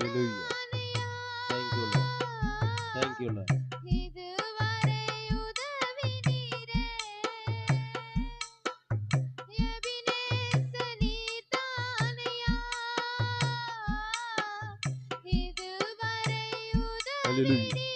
Hallelujah. Thank you, Lord. Thank you, Lord. Hallelujah.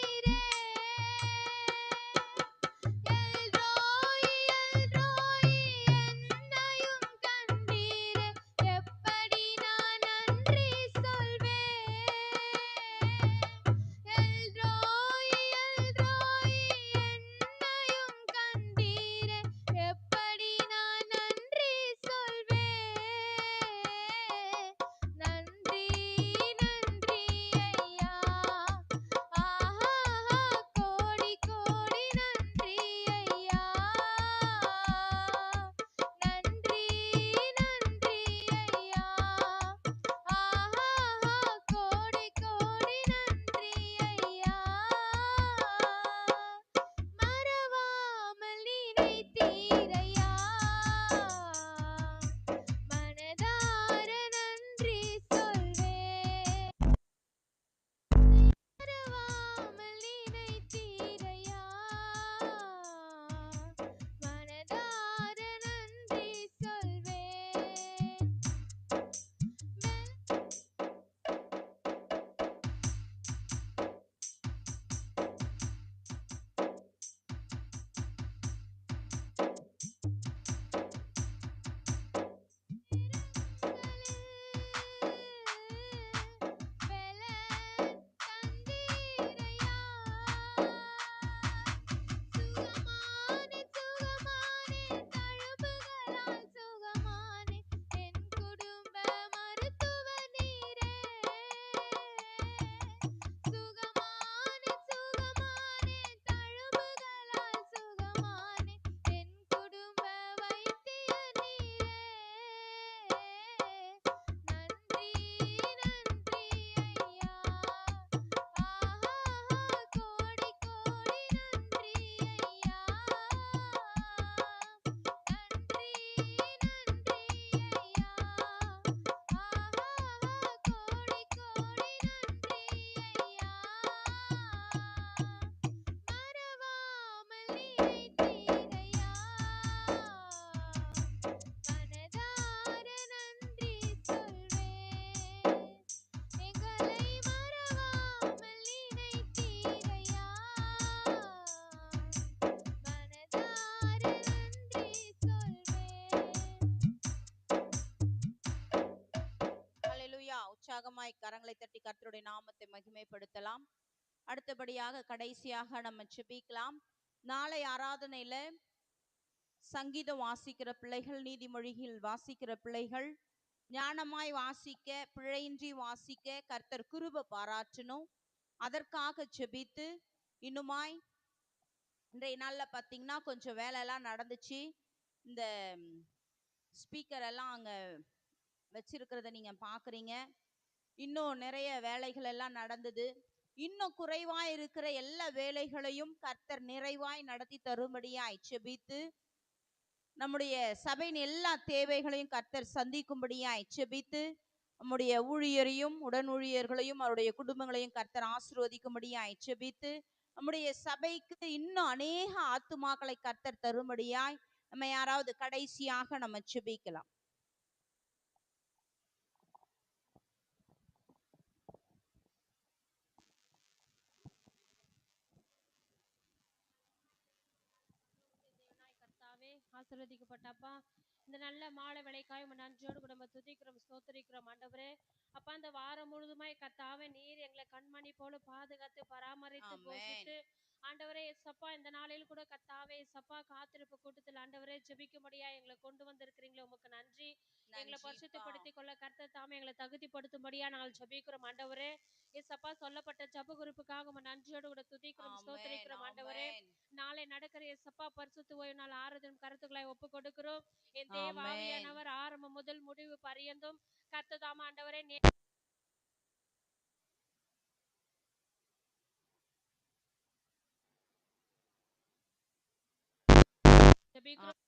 உற்சாகமாய் கரங்களை தட்டி கர்த்தருடைய நாமத்தை மகிமைப்படுத்தலாம். அடுத்தபடியாக கடைசியாக நம்ம ஜெபிக்கலாம். நாளை ஆராதனையில் சங்கீதம் வாசிக்கிற பிள்ளைகள் நீதிமொழியில் வாசிக்கிற பிள்ளைகள் ஞானமாய் வாசிக்க பிழையின்றி வாசிக்க கர்த்தர் குருப பாராட்டணும். அதற்காக செபித்து இன்னுமாய் இன்றைய நாளில் பார்த்தீங்கன்னா கொஞ்சம் வேலையெல்லாம் நடந்துச்சு. இந்த ஸ்பீக்கர் எல்லாம் அங்கே வச்சிருக்கிறத நீங்கள் பார்க்குறீங்க இன்னும் நிறைய வேலைகள் எல்லாம் நடந்தது. இன்னும் குறைவாய் இருக்கிற எல்லா வேலைகளையும் கர்த்தர் நிறைவாய் நடத்தி தரும்படியாய் செபித்து நம்முடைய சபையின் எல்லா தேவைகளையும் கர்த்தர் சந்திக்கும்படியாய் செபித்து நம்முடைய ஊழியரையும் உடன் ஊழியர்களையும் அவருடைய குடும்பங்களையும் கர்த்தர் ஆசீர்வதிக்கும்படியாய் செபித்து நம்முடைய சபைக்கு இன்னும் அநேக ஆத்துமாக்களை கர்த்தர் தரும்படியாய் நம்ம யாராவது கடைசியாக நம்ம செபிக்கலாம் தேவனாய் கர்த்தாவே ஆசீர்வதிக்கப்பட்டப்பா. இந்த நல்ல மாலை வேலைக்காய் உம்மை நன்றியோடு கூட நம்ம துதிக்கிறோம் ஸ்தோத்திரிக்கிறோம் ஆண்டவரே. அப்பா இந்த வாரம் முழுதுமாய் கர்த்தாவே நீர் எங்களை கண்மணி போல பாதுகாத்து பராமரித்து. போஷித்து. ஆண்டவரே சப்பா இந்த நாளில் கூட கர்த்தாவே சப்பா காத்திருப்பு கூட்டத்தில் ஆண்டவரே ஜெபிக்கும்படியா எங்களை கொண்டு வந்திருக்கிறீங்களே உமக்கு நன்றி. எங்களை நன்றிப்பா. பரிசுத்தப்படுத்திக் கொள்ள கர்த்தர் தாமே எங்களை தகுதிப்படுத்தும்படியா நாங்கள் ஜெபிக்கிறோம் ஆண்டவரே. ஏசப்பா சொல்லப்பட்ட ஜப குறிப்புக்காக நன்றியோடு கூட துதிக்கிறோம் ஸ்தோத்திரிக்கிறோம் ஆண்டவரே. நடக்கிற எசப்பா பரிசுத்த ஓய்வு நாள் ஆறுதலும் கருத்துக்களை ஒப்பு கொடுக்கிறோம் என் தேவ. ஆவியானவர் ஆரம்பம் முதல் முடிவு பரியந்தும் கர்த்ததாம ஆண்டவரே நே- ஜெபிக்கிறோம்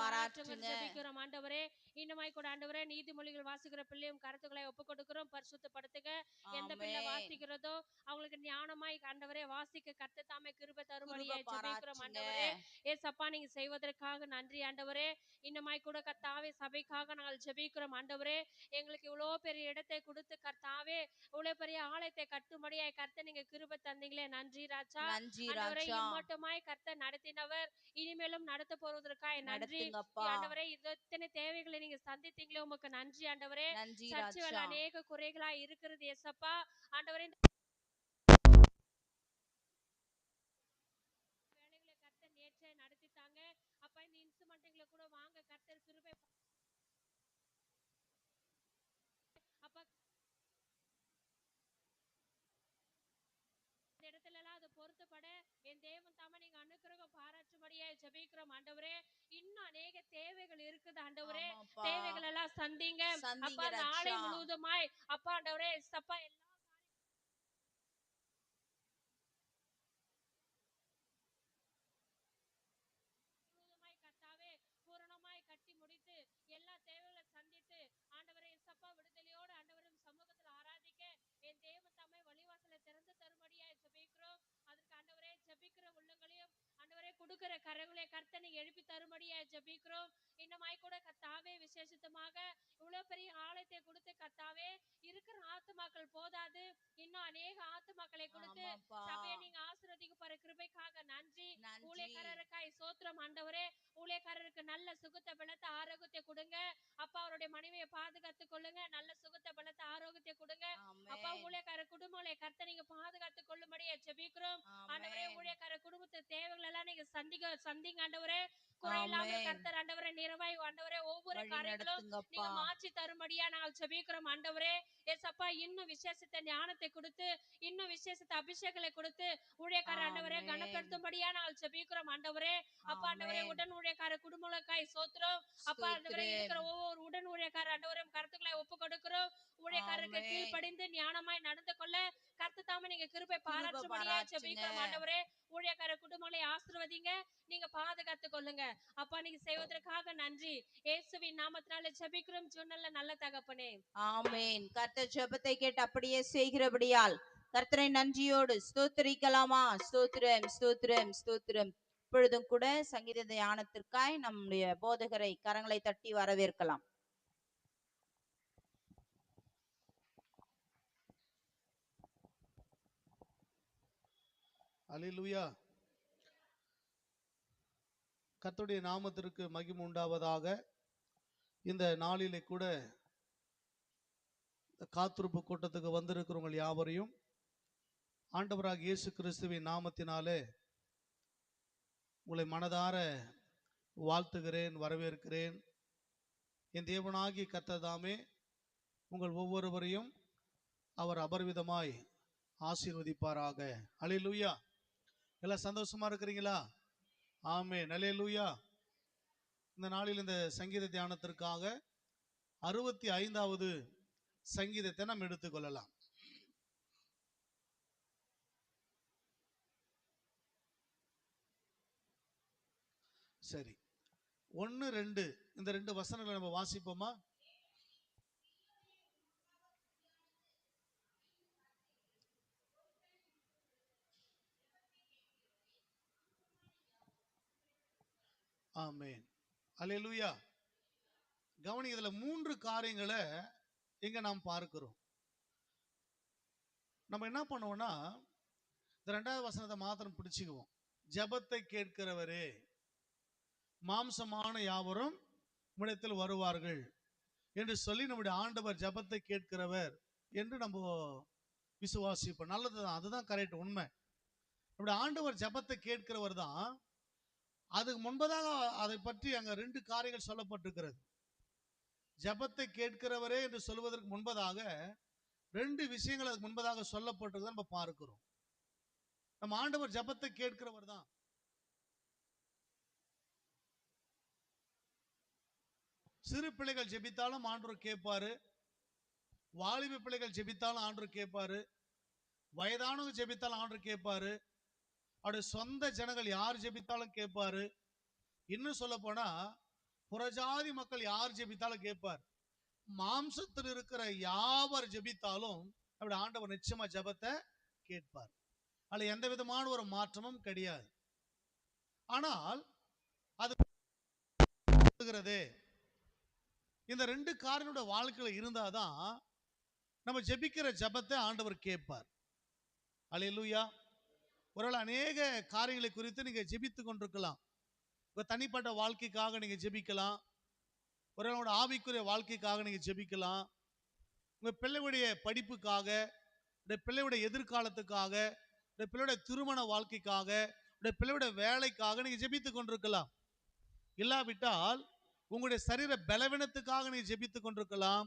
பாராட்டுங்க. ஜெபிக்கிறோம். ஆண்டவரே இன்னுமாய் கூட ஆண்டவரே நீதிமொழிகள் வாசிக்கிற பிள்ளையும் கருத்துக்களை ஒப்பு கொடுக்கிறோம் பரிசுத்தப்படுத்துங்க எந்த பிள்ளை. வாசிக்கிறதோ அவங்களுக்கு ஞானமாய் ஆண்டவரே வாசிக்க கர்த்த தாமே கிருபை தரும்படியாய் கிருபை ஜெபிக்கிறோம். ஆண்டவரே ஏசப்பா நீங்க செய்வதற்காக நன்றி ஆண்டவரே. இன்னுமாய் கூட கர்த்தாவே சபைக்காக நாங்கள் ஜெபிக்கிறோம். ஆண்டவரே எங்களுக்கு இவ்வளோ பெரிய இடத்தை கொடுத்து கர்த்தாவே இவ்வளோ பெரிய ஆலயத்தை கட்டும்படியாய் கர்த்த நீங்க கிருபை தந்தீங்களே. நன்றி ராஜா. நன்றி ராஜா. இம்மட்டுமாய் கர்த்தர் நடத்தினவர். இனிமேலும் நடத்த போவதற்காய் நன்றி நடத்துங்கப்பா ஆண்டவரே இத்தனை தேவைகளை நீங்க சந்தித்தீங்களே உமக்கு நன்றி ஆண்டவரே. நன்றி சர்ச்சுகள் அநேக குறைகளா இருக்கிறது எசப்பா ஆண்டவரே இந்த வேலைகளை கர்த்தர் நேற்றே நடத்தித்தாங்க அப்ப இந்த இன்ஸ்ட்ருமெண்ட்டுகளை கூட வாங்க கர்த்தர் கிருபை அப்பா இந்த இடத்துல எல்லாம் அது பொருத்தப்பட என் தேவன் தாம நீங்க அனுக்கிரகம் பாராட்டும்படியா ஜெபிக்கிறோம் ஆண்டவரே இன்னும் அநேக தேவைகள் இருக்குது ஆண்டவரே. தேவைகள் எல்லாம் சந்திங்க அப்பா நாளை. முழுவதுமாய் அப்பா ஆண்டவரே சப்பா எல்லா முழுவதுமாய் கர்த்தாவே பூரணமாய் கட்டி முடித்து எல்லா தேவைகளை சந்தித்து ஆண்டவரே சப்பா விடுதலையோடு ஆண்டவரும் சமூகத்தில் ஆராதிக்க என் தேவன் தாமே வழிவாசலை திறந்து தரும்படியா ஜெபிக்கிறோம் அதற்கு ஆண்டவரே ஜெபிக்கிற உள்ளங்களையும் ஆண்டவரே கொடுக்கிற கரங்களை கர்த்த நீங்க எழுப்பி தரும்படியா ஜெபிக்கிறோம் இன்னமாய் கூட கத்தாவே விசேஷித்தமாக இவ்வளவு பெரிய ஆலயத்தை கொடுத்து கத்தாவே இருக்கிற ஆத்துமாக்கள் போதாது. இன்னும் அநேக ஆத்துமாக்களை கொடுத்து. சபையை நீங்க ஆசீர்வதிக்க போற கிருபைக்காக நன்றி. ஊழியக்காரருக்காய் சோத்திரம் ஆண்டவரே. ஊழியக்காரருக்கு நல்ல சுகத்தை பலத்தை ஆரோக்கியத்தை கொடுங்க. அப்பா அவருடைய மனைவியை பாதுகாத்து கொள்ளுங்க. நல்ல சுகத்தை பலத்தை ஆரோக்கியத்தை கொடுங்க. அப்பா. ஊழியக்கார குடும்பங்களை கர்த்த நீங்க பாதுகாத்து கொள்ளும்படியே ஜெபிக்கிறோம். ஆண்டவரே. ஊழியக்கார குடும்பத்து தேவைகள் எல்லாம் நீங்க சந்திக்க சந்திங்க ஆண்டவரே. குறையில்லாமல் ஆமென். கர்த்தர் ஆண்டவரே நிறைவாய் ஆண்டவரே ஒவ்வொரு வழி காரியங்களும் நடத்துங்கப்பா நீங்க மாற்றி தரும்படியா நாங்கள் ஜெபிக்கிறோம் ஆண்டவரே ஏசப்பா இன்னும் விசேஷத்தை ஞானத்தை கொடுத்து இன்னும் விசேஷத்தை அபிஷேகங்களை கொடுத்து ஊழியக்கார ஆண்டவரே. கனப்படுத்தும்படியா நாங்கள் ஜெபிக்கிறோம் ஆண்டவரே அப்பா ஆண்டவரே. உடன் ஊழியக்கார குடும்பங்களுக்காய் சோத்திரம் அப்பா ஆண்டவரே. இருக்கிற ஒவ்வொரு உடன் ஊழியக்கார ஆண்டவரும் கருத்துக்களை ஒப்பு கொடுக்கிறோம் ஊழியக்காரருக்கு. கீழ்ப்படிந்து ஞானமாய் நடந்து கொள்ள கர்த்த தாம நீங்க கிருபை பாராட்டும்படியா. ஜெபிக்கிறோம் ஆண்டவரே ஊழியக்கார குடும்பங்களை ஆசீர்வதிங்க. நீங்க பாதுகாத்து கொள்ளுங்க. அப்பா நீங்க செய்வதற்காக நன்றி. இயேசுவின் நாமத்தினால ஜெபிக்கிறோம். சொன்னல நல்ல தகப்பனே. ஆமென். கர்த்தர் ஜெபத்தை கேட்டு அப்படியே செய்கிறபடியால் கர்த்தரை நன்றியோடு ஸ்தோத்திரிக்கலாமா? ஸ்தோத்திரம் ஸ்தோத்திரம் ஸ்தோத்திரம். இப்பொழுதும் கூட சங்கீத தியானத்திற்காய் நம்முடைய போதகரை கரங்களை தட்டி வரவேற்கலாம். அலிலுயா கத்துடைய நாமத்திற்கு மகிம் உண்டாவதாக இந்த நாளிலே கூட காத்திருப்பு கூட்டத்துக்கு வந்திருக்கிறவங்க யாவரையும் ஆண்டவராக இயேசு கிறிஸ்துவின் நாமத்தினாலே உங்களை மனதார வாழ்த்துகிறேன் வரவேற்கிறேன். என் தேவனாகி கத்ததாமே உங்கள் ஒவ்வொருவரையும் அவர் அபரிவிதமாய் ஆசீர்வதிப்பாராக. அல்லேலூயா எல்லாம் சந்தோஷமா இருக்கிறீங்களா? ஆமே நலே லூயா இந்த நாளில் இந்த சங்கீத தியானத்திற்காக அறுபத்தி ஐந்தாவது சங்கீதத்தை நாம் எடுத்துக்கொள்ளலாம். சரி. ஒன்று ரெண்டு. இந்த ரெண்டு வசனங்களை நம்ம வாசிப்போமா? ஆமேன். அலையலூயா கவனி இதில் மூன்று காரியங்களை இங்க நாம் பார்க்கிறோம். நம்ம என்ன பண்ணுவோம்னா இந்த ரெண்டாவது வசனத்தை மாத்திரம் பிடிச்சிக்குவோம். ஜெபத்தை கேட்கிறவரே மாம்சமான யாவரும் உம்மிடத்தில் வருவார்கள் என்று சொல்லி நம்முடைய ஆண்டவர் ஜெபத்தை கேட்கிறவர் என்று நம்ம விசுவாசிப்போம். நல்லதுதான் அதுதான் கரெக்ட் உண்மை. நம்முடைய ஆண்டவர் ஜெபத்தை கேட்கிறவர் தான் அதுக்கு முன்பதாக அதை பற்றி அங்க ரெண்டு காரியங்கள் சொல்லப்பட்டிருக்கிறது. ஜெபத்தை கேட்கிறவரே என்று சொல்வதற்கு முன்பதாக ரெண்டு விஷயங்கள் அதுக்கு முன்பதாக சொல்லப்பட்டிருக்கிறத நம்ம பார்க்கிறோம். நம்ம ஆண்டவர் ஜெபத்தை கேட்கிறவர் தான். சிறு பிள்ளைகள் ஜெபித்தாலும் ஆண்டவர் கேட்பாரு. வாலிப பிள்ளைகள் ஜெபித்தாலும் ஆண்டவர் கேட்பாரு. வயதானவங்க ஜெபித்தாலும் ஆண்டவர் கேட்பாரு. அவருடைய சொந்த ஜனங்கள் யார் ஜெபித்தாலும் கேட்பாரு. இன்னும் சொல்ல போனா புறஜாதி மக்கள் யார் ஜெபித்தாலும் கேட்பார். மாம்சத்தில் இருக்கிற யாவர் ஜெபித்தாலும் அப்படி ஆண்டவர் நிச்சயமா ஜெபத்தை கேட்பார். அதுல எந்த விதமான ஒரு மாற்றமும் கிடையாது. ஆனால் அது இந்த ரெண்டு காரனோட வாழ்க்கையில இருந்தாதான் நம்ம ஜெபிக்கிற ஜெபத்தை ஆண்டவர் கேட்பார். அலையலூயா ஒருவேளை அநேக காரியங்களை குறித்து நீங்க ஜெபித்து கொண்டிருக்கலாம். உங்க தனிப்பட்ட வாழ்க்கைக்காக நீங்க ஜெபிக்கலாம். ஒருவரோட ஆவிக்குரிய வாழ்க்கைக்காக நீங்க ஜெபிக்கலாம். உங்க பிள்ளையுடைய படிப்புக்காக உடைய பிள்ளையுடைய எதிர்காலத்துக்காக உடைய பிள்ளையுடைய திருமண வாழ்க்கைக்காக உடைய பிள்ளையுடைய வேலைக்காக நீங்க ஜெபித்து கொண்டிருக்கலாம். இல்லாவிட்டால் உங்களுடைய சரீர பலவீனத்துக்காக நீங்க ஜெபித்து கொண்டிருக்கலாம்.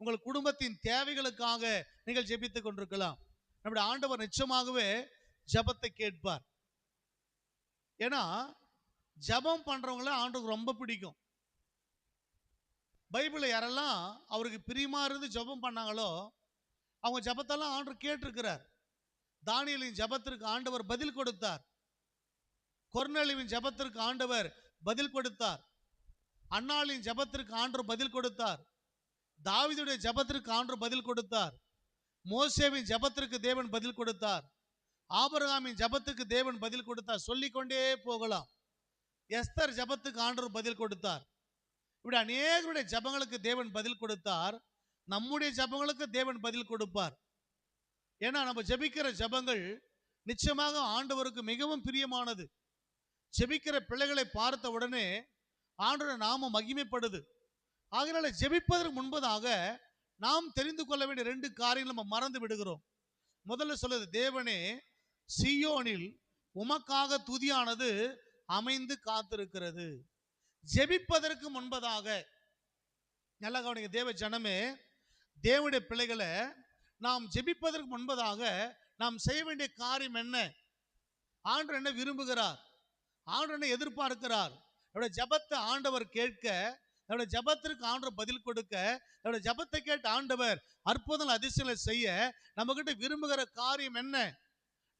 உங்கள் குடும்பத்தின் தேவைகளுக்காக நீங்கள் ஜெபித்து கொண்டிருக்கலாம். நம்முடைய ஆண்டவர் நிச்சயமாகவே ஜெபத்தை கேட்பார். ஏன்னா ஜெபம் பண்றவங்கள ஆண்டுக்கு ரொம்ப பிடிக்கும். பைபிளில் யாரெல்லாம் அவருக்கு பிரியமா இருந்து ஜெபம் பண்ணாங்களோ அவங்க ஜெபத்தெல்லாம் ஆண்டு கேட்டிருக்கிறார். தானியலின் ஜெபத்திற்கு ஆண்டவர் பதில் கொடுத்தார். கொர்னலிவின் ஜெபத்திற்கு ஆண்டவர் பதில் கொடுத்தார். அண்ணாளின் ஜெபத்திற்கு ஆண்டு பதில் கொடுத்தார். தாவிதுடைய ஜெபத்திற்கு ஆண்டு பதில் கொடுத்தார். மோசேவின் ஜெபத்திற்கு தேவன் பதில் கொடுத்தார். ஆபரகாமின் ஜெபத்துக்கு தேவன் பதில் கொடுத்தார். சொல்லிக்கொண்டே போகலாம். எஸ்தர் ஜெபத்துக்கு ஆண்டவர் பதில் கொடுத்தார். இப்படி அநேகருடைய ஜெபங்களுக்கு தேவன் பதில் கொடுத்தார். நம்முடைய ஜெபங்களுக்கு தேவன் பதில் கொடுப்பார். ஏன்னா நம்ம ஜெபிக்கிற ஜெபங்கள் நிச்சயமாக ஆண்டவருக்கு மிகவும் பிரியமானது. ஜெபிக்கிற பிள்ளைகளை பார்த்த உடனே ஆண்டோட நாம மகிமைப்படுது. ஆகினால ஜெபிப்பதற்கு முன்பதாக நாம் தெரிந்து கொள்ள வேண்டிய ரெண்டு காரியங்கள் நம்ம மறந்து விடுகிறோம். முதல்ல சொல்லுது தேவனே சியோனில் உமக்காக துதியானது அமைந்து காத்திருக்கிறது. ஜெபிப்பதற்கு முன்பதாக நல்லா கவனிங்க தேவ ஜனமே தேவனுடைய பிள்ளைகளை நாம் ஜெபிப்பதற்கு முன்பதாக நாம் செய்ய வேண்டிய காரியம் என்ன? ஆண்டு என்ன விரும்புகிறார்? ஆண்டு என்ன எதிர்பார்க்கிறார்? என்னுடைய ஜெபத்தை ஆண்டவர் கேட்க என்னுடைய ஜெபத்திற்கு ஆண்டவர் பதில் கொடுக்க என்னுடைய ஜெபத்தை கேட்ட ஆண்டவர் அற்புதங்கள் அதிசயங்களை செய்ய நம்மகிட்ட விரும்புகிற காரியம் என்ன?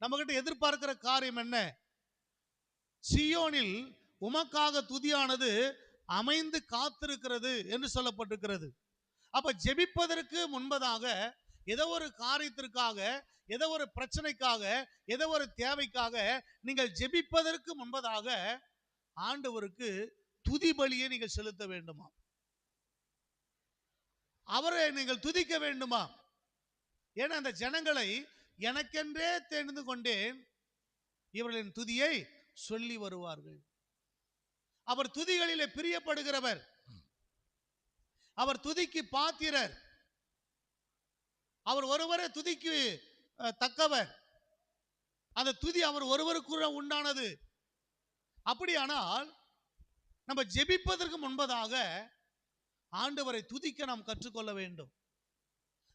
நம்மகிட்ட எதிர்பார்க்கிற காரியம் என்ன? சியோனில் உமக்காக துதியானது அமைந்து காத்திருக்கிறது என்று சொல்லப்பட்டிருக்கிறது. அப்ப ஜெபிப்பதற்கு முன்பதாக ஏதோ ஒரு காரியத்திற்காக ஏதோ ஒரு பிரச்சனைக்காக ஏதோ ஒரு தேவைக்காக நீங்கள் ஜெபிப்பதற்கு முன்பதாக ஆண்டவருக்கு துதி பலியை நீங்கள் செலுத்த வேண்டுமா? அவரை நீங்கள் துதிக்க வேண்டுமா? ஏன்னா அந்த ஜனங்களை எனக்கென்றே தெரிந்து கொண்டேன். இவர்களின் துதியை சொல்லி வருவார்கள். அவர் துதிகளிலே பிரியப்படுகிறவர். அவர் துதிக்கு பாத்திரர். அவர் ஒருவரே துதிக்கு தக்கவர். அந்த துதி அவர் ஒருவருக்கு உண்டானது. அப்படியானால் நம்ம ஜெபிப்பதற்கு முன்பதாக ஆண்டவரை துதிக்க நாம் கற்றுக்கொள்ள வேண்டும்.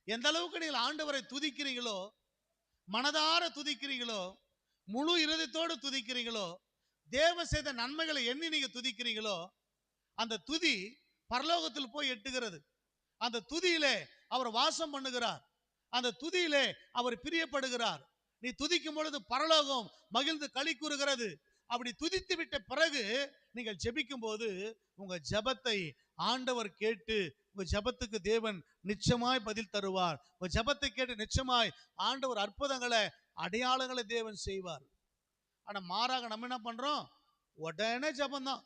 எந்த அளவுக்கு நீங்கள் ஆண்டவரை துதிக்கிறீங்களோ மனதார துதிக்கிறீங்களோ முழு இருதயத்தோடு துதிக்கிறீங்களோ தேவ செய்த நன்மைகளை எண்ணி நீங்க துதிக்கிறீங்களோ அந்த துதி பரலோகத்தில் போய் எட்டுகிறது. அந்த துதியிலே அவர் வாசம் பண்ணுகிறார். அந்த துதியிலே அவர் பிரியப்படுகிறார். நீ துதிக்கும் பொழுது பரலோகம் மகிழ்ந்து களி கூறுகிறது. அப்படி துதித்து விட்ட பிறகு நீங்கள் ஜெபிக்கும் போது உங்க ஜெபத்தை ஆண்டவர் கேட்டு உங்கள் ஜெபத்துக்கு தேவன் நிச்சயமாய் பதில் தருவார். உங்கள் ஜபத்தை கேட்டு நிச்சயமாய் ஆண்டவர் அற்புதங்களை அடையாளங்களை தேவன் செய்வார். ஆனா மாறாக நம்ம என்ன பண்றோம்? உடனே ஜபந்தான்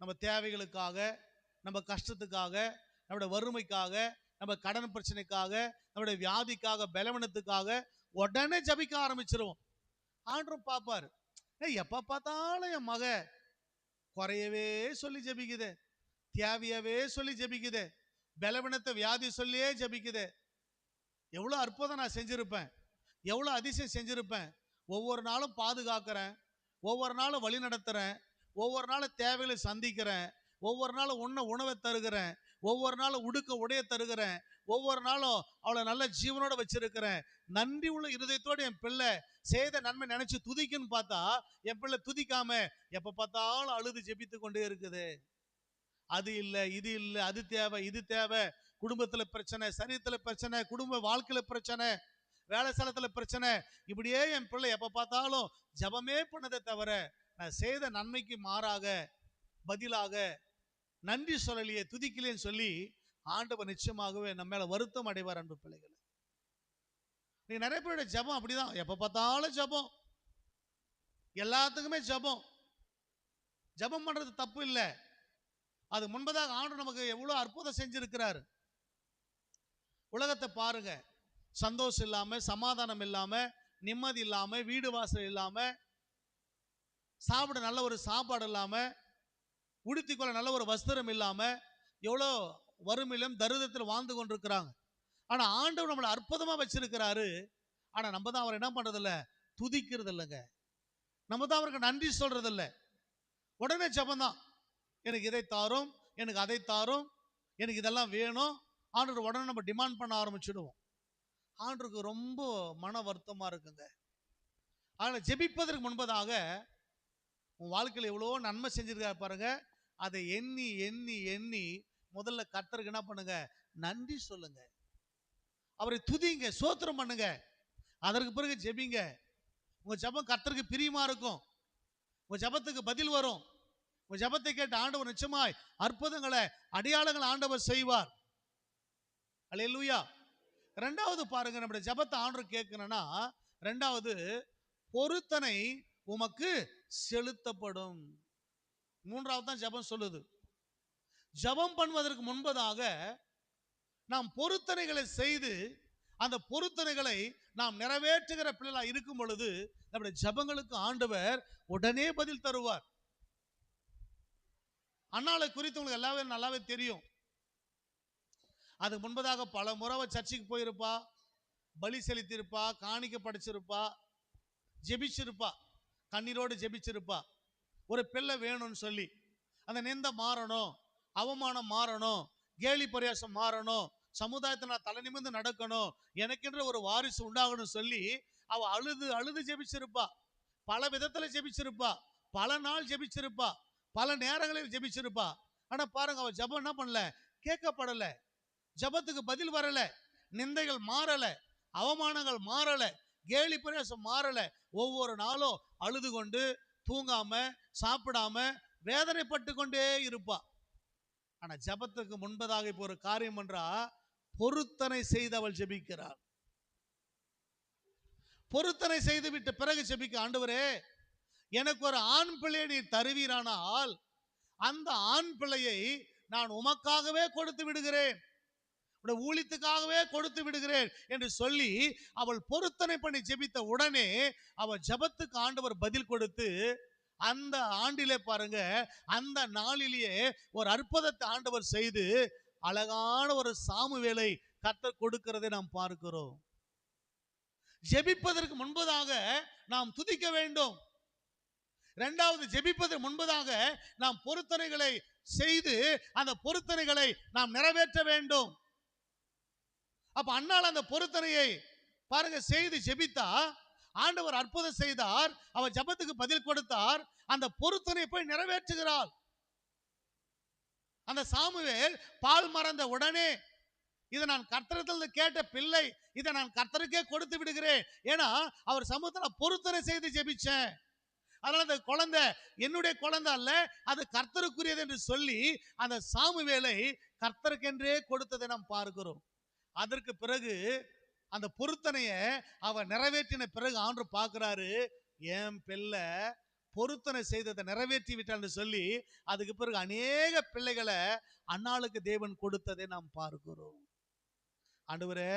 நம்ம தேவைகளுக்காக நம்ம கஷ்டத்துக்காக நம்முடைய வறுமைக்காக நம்ம கடன் பிரச்சனைக்காக நம்முடைய வியாதிக்காக பலவீனத்துக்காக உடனே ஜபிக்க ஆரம்பிச்சிருவோம். ஆண்டரும் பார்ப்பார். ஏய் எப்ப பார்த்தாலும் என் மக குறையவே சொல்லி ஜபிக்குதே. தேவையவே சொல்லி ஜபிக்குதே. பலவீனத்தை வியாதி சொல்லியே ஜபிக்குதே. எவ்வளோ அற்புதம் நான் செஞ்சுருப்பேன். எவ்வளோ அதிசயம் செஞ்சிருப்பேன். ஒவ்வொரு நாளும் பாதுகாக்கிறேன். ஒவ்வொரு நாளும் வழி நடத்துறேன். ஒவ்வொரு நாளும் தேவைகளை சந்திக்கிறேன். ஒவ்வொரு நாளும் உண்ண உணவை தருகிறேன். ஒவ்வொரு நாளும் உடுக்க உடைய தருகிறேன். ஒவ்வொரு நாளும் அவளை நல்ல ஜீவனோட வச்சிருக்கிறேன். நன்றி உள்ள இருதயத்தோடு என் பிள்ளை செய்த நன்மை நினைச்சு துதிக்குன்னு பார்த்தா என் பிள்ளை துதிக்காம எப்ப பார்த்தாலும் அழுது ஜெபித்து கொண்டே இருக்குது. அது இல்லை இது இல்லை அது தேவை இது தேவை. குடும்பத்துல பிரச்சனை சரீரத்தில் பிரச்சனை குடும்ப வாழ்க்கையில பிரச்சனை வேலை ஸ்தலத்தில் பிரச்சனை. இப்படியே என் பிள்ளை எப்ப பார்த்தாலும் ஜபமே பண்ணதை தவிர நான் செய்த நன்மைக்கு மாறாக பதிலாக நன்றி சொல்லலையே துதிக்கலையேன்னு சொல்லி ஆண்டவர் நிச்சயமாகவே நம்ம மேல வருத்தம் அடைவார் அன்பு பிள்ளைகள். நீ நிறைய பேருடைய ஜெபம் அப்படிதான். எப்ப பார்த்தாலும் ஜெபம். எல்லாத்துக்குமே ஜெபம். ஜெபம் பண்றது தப்பு இல்லை. அது முன்பதாக ஆண்டு நமக்கு எவ்வளவு அற்புதம் செஞ்சிருக்கிறார். உலகத்தை பாருங்க. சந்தோஷம் இல்லாம சமாதானம் இல்லாம நிம்மதி இல்லாம வீடு வாசல் இல்லாம சாப்பிட நல்ல ஒரு சாப்பாடு இல்லாம உடுத்திக்கொள்ள நல்ல ஒரு வஸ்திரம் இல்லாமல் எவ்வளோ வறுமையிலும் தருதத்தில் வாழ்ந்து கொண்டிருக்கிறாங்க. ஆனா ஆண்டவர் நம்மளை அற்புதமா வச்சிருக்கிறாரு. ஆனா நம்ம தான் அவர் என்ன பண்ணுறதில்ல துதிக்கிறது இல்லைங்க நம்ம தான் அவருக்கு நன்றி சொல்றது இல்ல உடனே ஜபந்தான் எனக்கு இதை தாரும் எனக்கு அதை தாரும் எனக்கு இதெல்லாம் வேணும். ஆண்டவர் உடனே நம்ம டிமாண்ட் பண்ண ஆரம்பிச்சிடுவோம். ஆண்டருக்கு ரொம்ப மன வருத்தமாக இருக்குங்க. ஆனால் ஜெபிப்பதற்கு முன்பதாக உன் வாழ்க்கையில் எவ்வளோ நன்மை செஞ்சுருக்காரு பாருங்க. அதை எண்ணி எண்ணி எண்ணி முதல்ல கத்தருக்கு என்ன பண்ணுங்க? நன்றி சொல்லுங்க. அவரை துதிங்க சோத்திரம் பண்ணுங்க. அதற்கு பிறகு ஜெபிங்க. உங்கள் ஜெபம் கத்தருக்கு பிரியமாக இருக்கும். உங்கள் ஜெபத்துக்கு பதில் வரும். உங்க ஜெபத்தை கேட்டு ஆண்டவர் நிச்சயமாய் அற்புதங்களை அடையாளங்களை ஆண்டவர் செய்வார். அல்லேலூயா ரெண்டாவது பாருங்க நம்முடைய ஜெபத்தை ஆண்டவர் கேட்கணும்னா ரெண்டாவது பொருத்தனை உமக்கு செலுத்தப்படும். மூன்றாவது தான் ஜெபம் சொல்லுது. ஜெபம் பண்ணுவதற்கு முன்பதாக நாம் பொருத்தனைகளை செய்து அந்த பொருத்தனைகளை நாம் நிறைவேற்றுகிற பிள்ளைகளாக இருக்கும் பொழுது நம்முடைய ஜெபங்களுக்கு ஆண்டவர் உடனே பதில் தருவார். அண்ணாவை குறித்து உங்களுக்கு எல்லாமே நல்லாவே தெரியும். அதுக்கு முன்பதாக பல முறை சர்ச்சுக்கு போயிருப்பா பலி செலுத்தியிருப்பா காணிக்க படைச்சிருப்பா ஜெபிச்சிருப்பா கண்ணீரோடு ஜெபிச்சிருப்பா. ஒரு பிள்ளை வேணும்னு சொல்லி அந்த நிந்த மாறணும் அவமானம் மாறணும் கேலி பரியாசம் மாறணும் சமுதாயத்தை நான் தலை நிமிர்ந்து நடக்கணும் எனக்கென்ற ஒரு வாரிசு உண்டாகணும் சொல்லி அவ அழுது அழுது ஜெபிச்சிருப்பா. பல விதத்துல ஜெபிச்சிருப்பா. பல நாள் ஜெபிச்சிருப்பா. பல நேரங்களில் ஜெபிச்சிருப்பா. ஆனா பாருங்க அவ ஜபம் என்ன பண்ணல? கேட்கப்படல. ஜெபத்துக்கு பதில் வரல. நிந்தைகள் மாறல. அவமானங்கள் மாறல. கேலி பிரேசம் மாறல. ஒவ்வொரு நாளும் அழுது கொண்டு தூங்காம சாப்பிடாம வேதனைப்பட்டு கொண்டே இருப்பா. ஆனா ஜெபத்துக்கு முன்பதாக இப்போ ஒரு காரியம் பண்றா. பொருத்தனை செய்து அவள் ஜெபிக்கிறாள். பொருத்தனை செய்து விட்ட பிறகு ஜெபிக்க ஆண்டவரே எனக்கு ஒரு ஆண் பிள்ளையை நீ தருவீரானால் அந்த ஆண் பிள்ளையை நான் உமக்காகவே கொடுத்து விடுகிறேன். ஊழித்துக்காகவே கொடுத்து விடுகிறேன் என்று சொல்லி அவள் பொருத்தனை பண்ணி ஜெபித்த உடனே அவள் ஜெபத்துக்கு ஆண்டவர் பதில் கொடுத்து அந்த ஆண்டிலே பாருங்க அந்த நாளிலேயே ஒரு அற்புதத்தை ஆண்டவர் செய்து அழகான ஒரு சாமுவேலை கத்த கொடுக்கிறதை நாம் பார்க்கிறோம். ஜெபிப்பதற்கு முன்பதாக நாம் துதிக்க வேண்டும். ரெண்டாவது ஜெபிப்பதற்கு முன்பதாக நாம் பொருத்தனைகளை செய்து அந்த பொருத்தனைகளை நாம் நிறைவேற்ற வேண்டும். அப்ப அண்ணால் அந்த பொருத்தனையை பாருங்க செய்து ஜெபித்தா ஆண்டவர் அற்புதம் செய்தார் அவர் ஜெபத்துக்கு பதில் கொடுத்தார் அந்த பொருத்தனை போய் நிறைவேற்றுகிறாள் அந்த சாமுவேல் பால் மறந்த உடனே இதை நான் கர்த்தரத்தில் கேட்ட பிள்ளை இதை நான் கர்த்தருக்கே கொடுத்து விடுகிறேன். ஏன்னா அவர் சமூகத்தில் பொருத்தனை செய்து ஜெபிச்சேன். அதனால அந்த குழந்தை என்னுடைய குழந்தை அல்ல அது கர்த்தருக்குரியது என்று சொல்லி அந்த சாமுவேலை கர்த்தருக்கென்றே கொடுத்ததை நாம் பார்க்கிறோம். அதற்கு பிறகு அந்த பொருத்தனைய அவன் நிறைவேற்றின பிறகு ஆண்டு பார்க்கிறாரு என் பிள்ளை பொருத்தனை செய்ததை நிறைவேற்றி விட்டான்னு சொல்லி அதுக்கு பிறகு அநேக பிள்ளைகளை அன்னாளுக்கு தேவன் கொடுத்ததை நாம் பார்க்கிறோம். ஆண்டவரே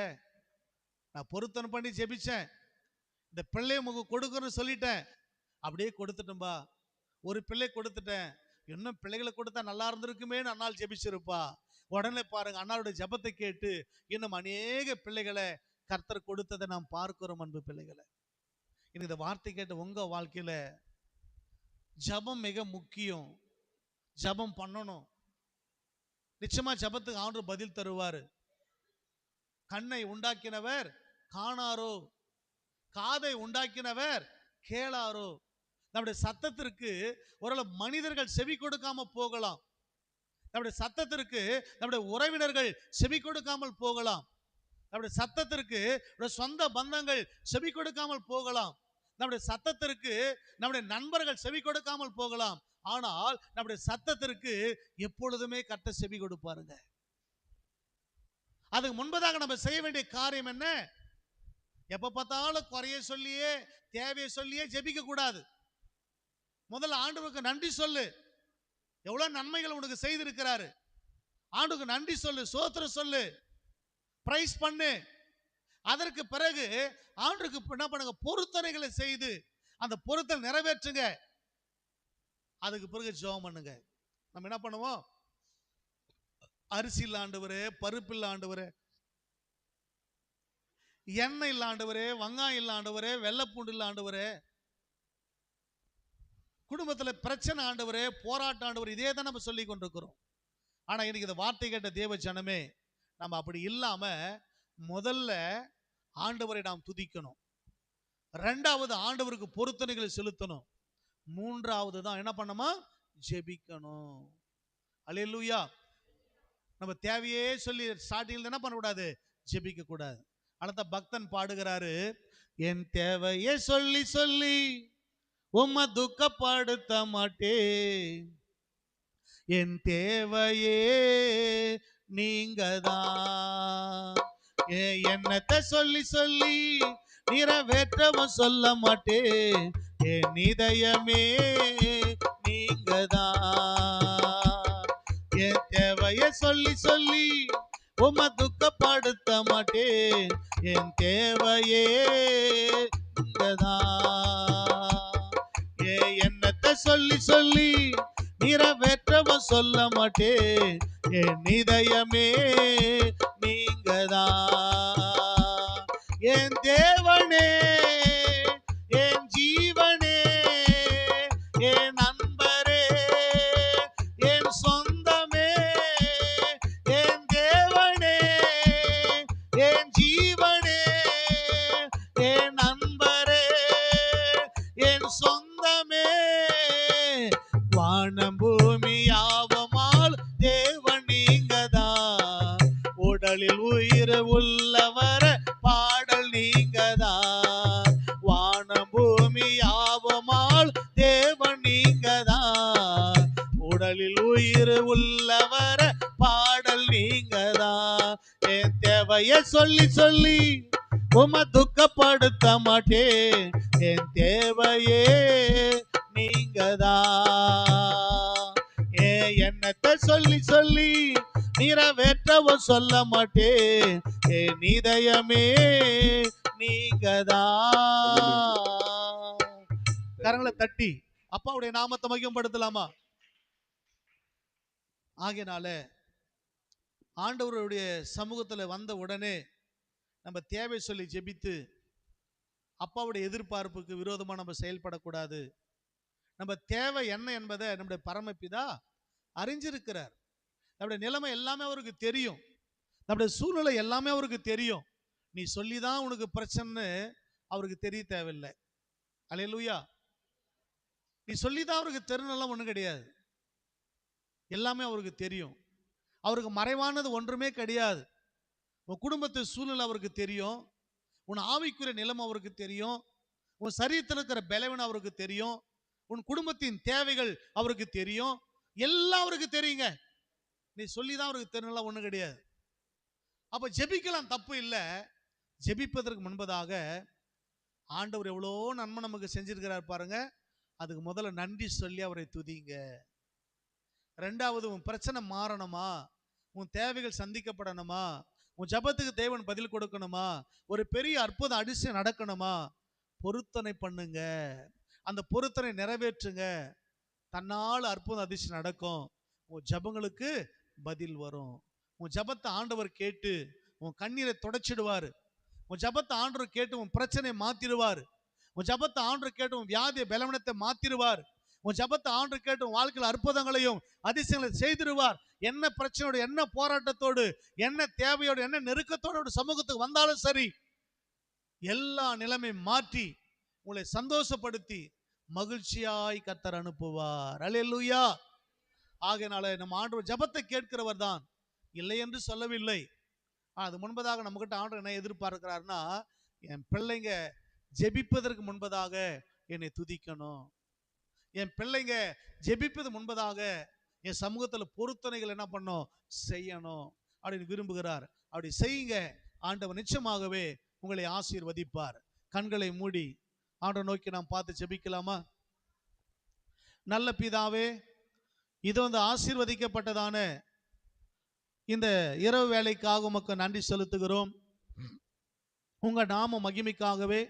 நான் பொருத்தனை பண்ணி ஜெபிச்சேன். இந்த பிள்ளைய உங்களுக்கு கொடுக்குறேன்னு சொல்லிட்டேன். அப்படியே கொடுத்துட்டும்பா ஒரு பிள்ளை கொடுத்துட்டேன். இன்னும் பிள்ளைகளை கொடுத்தா நல்லா இருந்திருக்குமேன்னு அண்ணாள் ஜெபிச்சிருப்பா. உடனே பாருங்க அண்ணாளுடைய ஜெபத்தை கேட்டு இன்னும் அநேக பிள்ளைகளை கர்த்தர் கொடுத்ததை நாம் பார்க்கிறோம் அன்பு பிள்ளைகளை. இந்த வார்த்தை கேட்ட உங்க வாழ்க்கையில ஜெபம் மிக முக்கியம். ஜெபம் பண்ணணும். நிச்சயமா ஜெபத்துக்கு ஆண்டு பதில் தருவாரு. கண்ணை உண்டாக்கினவர் காணாரோ காதை உண்டாக்கினவர் கேளாரோ நம்முடைய சத்தத்திற்கு ஓரளவு மனிதர்கள் செவி கொடுக்காம போகலாம். நம்முடைய சத்தத்திற்கு நம்முடைய உறவினர்கள் செவி கொடுக்காமல் போகலாம். நம்முடைய சத்தத்திற்கு சொந்த பந்தங்கள் செவி கொடுக்காமல் போகலாம். நம்முடைய சத்தத்திற்கு நம்முடைய நண்பர்கள் செவி கொடுக்காமல் போகலாம். ஆனால் நம்முடைய சத்தத்திற்கு எப்பொழுதுமே கத்த செவி கொடுப்பாருங்க. அதுக்கு முன்பதாக நம்ம செய்ய வேண்டிய காரியம் என்ன? எப்ப பார்த்தாலும் குறைய சொல்லியே தேவையை சொல்லியே ஜெபிக்க கூடாது முதல்ல ஆண்டவருக்கு நன்றி சொல்லு. எவ்வளவு நன்மைகள் உனக்கு செய்திருக்கிறாரு. ஆண்டுக்கு நன்றி சொல்லு சோத்திரம் சொல்லு. பிரைஸ் பண்ணு. அதற்கு பிறகு ஆண்டுக்கு என்ன பண்ணுங்க? பொருத்தனைகளை செய்து அந்த பொருத்தனை நிறைவேற்றுங்க. அதுக்கு பிறகு ஜோம் பண்ணுங்க. நம்ம என்ன பண்ணுவோம்? அரிசி இல்ல ஆண்டவரே பருப்பு இல்ல ஆண்டவரே எண்ணெய் இல்லாண்டவரே வெங்காயம் இல்லாண்டவரே வெள்ளைப்பூண்டு இல்லாண்டவரே குடும்பத்தில் பிரச்சனை ஆண்டவரே போராட்டம் ஆண்டவர் இதே தான் நம்ம சொல்லி கொண்டிருக்கிறோம். ஆனால் இன்னைக்கு இந்த வார்த்தை கேட்ட தேவ ஜனமே நம்ம அப்படி இல்லாம முதல்ல ஆண்டவரை நாம் துதிக்கணும். ரெண்டாவது ஆண்டவருக்கு பொருத்தனைகளை செலுத்தணும். மூன்றாவது தான் என்ன பண்ணணுமா? ஜெபிக்கணும். அல்லேலூயா. நம்ம தேவையே சொல்லி ஸ்டார்டிங்ல என்ன பண்ணக்கூடாது? ஜெபிக்க கூடாது அடுத்த பக்தன் பாடுகிறாரு என் தேவையே சொல்லி சொல்லி. உம்மை துக்கப்படுத்த மாட்டே என் தேவையே நீங்கதான் தான் என்னத்தை சொல்லி சொல்லி நிறைவேற்றவும் சொல்ல மாட்டேன் என் இதயமே நீங்கதான் என் தேவைய சொல்லி சொல்லி உம்மை துக்கப்படுத்த மாட்டே என் தேவையே நீங்க தான் சொல்லி சொல்லி நிறைவேற்றவும் சொல்ல மாட்டேன். என் இதயமே நீங்கதான். என் தேவனே வானில் உயிர் உள்ளவர பாடல் நீங்கதான் வானம் பூமி யாவமால் தேவன் நீங்கதான் உடலில் உயிர் உள்ளவர பாடல் நீங்கதான் என் தேவைய சொல்லி சொல்லி உம துக்கப்படுத்த மாட்டேன். என் தேவையே நீங்கதான் ஏ எண்ணத்தை சொல்லி சொல்லி நிறைவேற்றவும் சொல்ல மாட்டேன் என் இதயமே நீங்கதான் கரங்களை தட்டி அப்பாவுடைய நாமத்தை மகிமைப்படுத்தலாமா? ஆகையினால ஆண்டவருடைய சமூகத்துல வந்த உடனே நம்ம தேவை சொல்லி ஜெபித்து அப்பாவுடைய எதிர்பார்ப்புக்கு விரோதமா நம்ம செயல்படக்கூடாது. நம்ம தேவை என்ன என்பதை நம்முடைய பரமபிதா அறிஞ்சிருக்கிறார். நம்முடைய நிலைமை எல்லாமே அவருக்கு தெரியும். நம்முடைய சூழ்நிலை எல்லாமே அவருக்கு தெரியும். நீ சொல்லி தான் உனக்கு பிரச்சனைன்னு அவருக்கு தெரிய தேவையில்லை. அலையலூயா நீ சொல்லி தான் அவருக்கு தெருநெல்லாம் ஒன்றும் கிடையாது. எல்லாமே அவருக்கு தெரியும். அவருக்கு மறைவானது ஒன்றுமே கிடையாது. உன் குடும்பத்து சூழ்நிலை அவருக்கு தெரியும். உன் ஆவிக்குரிய நிலம் அவருக்கு தெரியும். உன் சரீரத்தில் இருக்கிற பலவீனம் அவருக்கு தெரியும். உன் குடும்பத்தின் தேவைகள் அவருக்கு தெரியும். எல்லாம் அவருக்கு தெரியுங்க. நீ சொல்லி தான் அவருக்கு தெரியலாம் ஒன்றும் கிடையாது. அப்போ ஜெபிக்கலாம் தப்பு இல்லை. ஜெபிப்பதற்கு முன்பதாக ஆண்டவர் எவ்வளோ நன்மை நமக்கு செஞ்சிருக்கிறார் பாருங்க. அதுக்கு முதல்ல நன்றி சொல்லி அவரை துதிங்க. ரெண்டாவது உன் பிரச்சனை மாறணுமா? உன் தேவைகள் சந்திக்கப்படணுமா? உன் ஜபத்துக்கு தேவன் பதில் கொடுக்கணுமா? ஒரு பெரிய அற்புத அதிசயம் நடக்கணுமா? பொருத்தனை பண்ணுங்க. அந்த பொருத்தனை நிறைவேற்றுங்க. தன்னால் அற்புத அதிசயம் நடக்கும். உன் ஜபங்களுக்கு பதில் வரும். உன் ஜபத்தை ஆண்டவர் கேட்டு உன் கண்ணீரை தொடச்சிடுவார். உன் ஜபத்தை ஆண்டவர் கேட்டு உன் பிரச்சனையை மாத்திடுவார். உன் ஜபத்தை ஆண்டவர் கேட்டு உன் வியாதிய பலவனத்தை மாத்திடுவார். உன் ஜபத்தை ஆண்டு கேட்டு உன் வாழ்க்கையில் அற்புதங்களையும் அதிசயங்களை செய்திருவார் என்ன பிரச்சனையோடு என்ன போராட்டத்தோடு என்ன தேவையோடு என்ன நெருக்கத்தோடு சமூகத்துக்கு வந்தாலும் சரி எல்லா நிலைமையும் மாற்றி உங்களை சந்தோஷப்படுத்தி மகிழ்ச்சியாய் கத்தர் அனுப்புவார். அல்லேலூயா ஆகையினால நம்ம ஆண்டவர் ஜபத்தை கேட்கிறவர் தான். இல்லை என்று சொல்லவில்லை. அது முன்பதாக நம்மகிட்ட ஆண்டவர் என்ன எதிர்பார்க்கிறாருன்னா என் பிள்ளைங்க ஜெபிப்பதற்கு முன்பதாக என்னை துதிக்கணும். என் பிள்ளைங்க ஜெபிப்பது முன்பதாக என் சமூகத்தில் பொருத்தனைகள் என்ன பண்ணும்? செய்யணும். அப்படின்னு விரும்புகிறார். அப்படி செய்யுங்க. ஆண்டவர் நிச்சயமாகவே உங்களை ஆசீர்வதிப்பார். கண்களை மூடி ஆண்டவர் நோக்கி நாம் பார்த்து ஜெபிக்கலாமா? நல்ல பிதாவே இது வந்து ஆசீர்வதிக்கப்பட்டதான இந்த இரவு வேலைக்காக உமக்கு நன்றி செலுத்துகிறோம். உங்க நாம மகிமைக்காகவே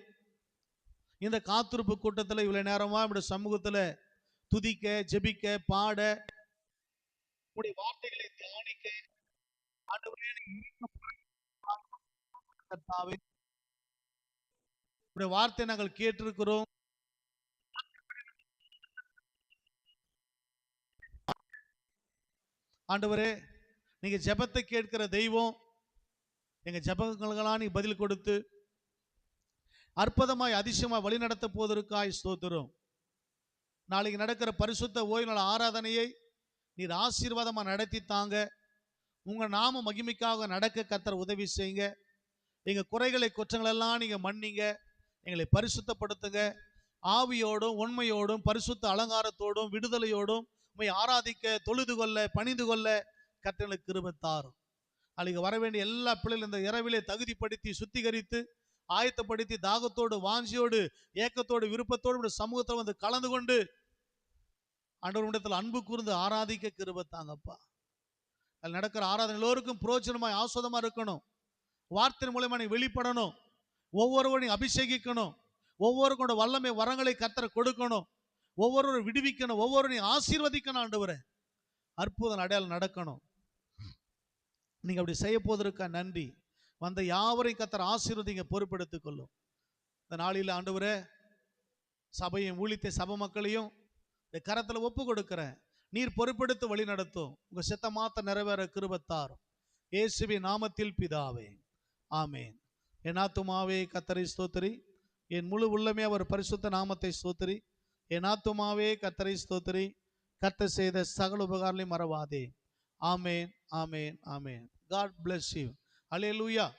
இந்த காத்திருப்பு கூட்டத்தில் இவ்வளவு நேரமா நம்முடைய சமூகத்துல துதிக்க ஜெபிக்க பாட உடைய வார்த்தைகளை தியானிக்க ஆண்டவரே, வார்த்தை நாங்கள் கேட்டிருக்கிறோம். ஆண்டவரே நீங்கள் ஜெபத்தை கேட்கிற தெய்வம் எங்கள் ஜபங்களுக்கெல்லாம் நீ பதில் கொடுத்து அற்புதமாய் அதிசயமாக வழி நடத்த போவதற்காய் ஸ்தோத்திரம். நாளைக்கு நடக்கிற பரிசுத்த ஓய்வு நாள் ஆராதனையை நீர் ஆசீர்வாதமாக நடத்தி தாங்க. உங்கள் நாம மகிமைக்காக நடக்க கத்தர் உதவி செய்யுங்க. எங்கள் குறைகளை குற்றங்களெல்லாம் நீங்கள் மன்னிங்க. எங்களை பரிசுத்தப்படுத்துங்க. ஆவியோடும் உண்மையோடும் பரிசுத்த அலங்காரத்தோடும் விடுதலையோடும் உண்மை ஆராதிக்க தொழுது கொள்ள பணிந்து கொள்ள கத்தர்களுக்கு கிருபை தாரும் நாளைக்கு வர வேண்டிய எல்லா பிள்ளைகளும் இந்த இரவிலே தகுதிப்படுத்தி சுத்திகரித்து ஆயத்தப்படுத்தி தாகத்தோடு வாஞ்சியோடு ஏக்கத்தோடு விருப்பத்தோடு சமூகத்தில் வந்து கலந்து கொண்டு ஆண்டவரிடத்தில் அன்பு கூர்ந்து ஆராதிக்க கிருபத்தாங்கப்பா. அதில் நடக்கிற ஆராதனை எல்லோருக்கும் புரோஜனமாய் ஆஸ்வதமா இருக்கணும். வார்த்தை மூலயமா நீ வெளிப்படணும். ஒவ்வொருவரையும் அபிஷேகிக்கணும். ஒவ்வொருக்கோட வல்லமை வரங்களை கத்தரை கொடுக்கணும். ஒவ்வொருவரும் விடுவிக்கணும் ஒவ்வொருவரையும் ஆசீர்வதிக்கணும் ஆண்டவரே. அற்புதம் அடையாளம் நடக்கணும். நீங்க அப்படி செய்ய போவதற்கா நன்றி. வந்த யாவரையும் கத்தர் ஆசீர்வதிங்க பொறுப்பெடுத்துக் கொள்ளும் இந்த நாளில் ஆண்டவரே சபையும் ஊழித்த சபை மக்களையும் இந்த கரத்துல ஒப்பு கொடுக்கிறேன் நீர் பொறுப்பெடுத்து வழி நடத்தும். உங்க சித்தமாத்த நிறைவேற கிருபத்தாரும் இயேசுவி நாமத்தில் பிதாவே. ஆமேன். என் ஆத்துமாவே கத்தரை ஸ்தோத்திரி. என் முழு உள்ளமே அவர் பரிசுத்த நாமத்தை ஸ்தோத்திரி. என் ஆத்துமாவே கத்தரை ஸ்தோத்திரி. கத்த செய்த சகல உபகாரங்களையும் மறவாதே. Amen amen amen. God bless you hallelujah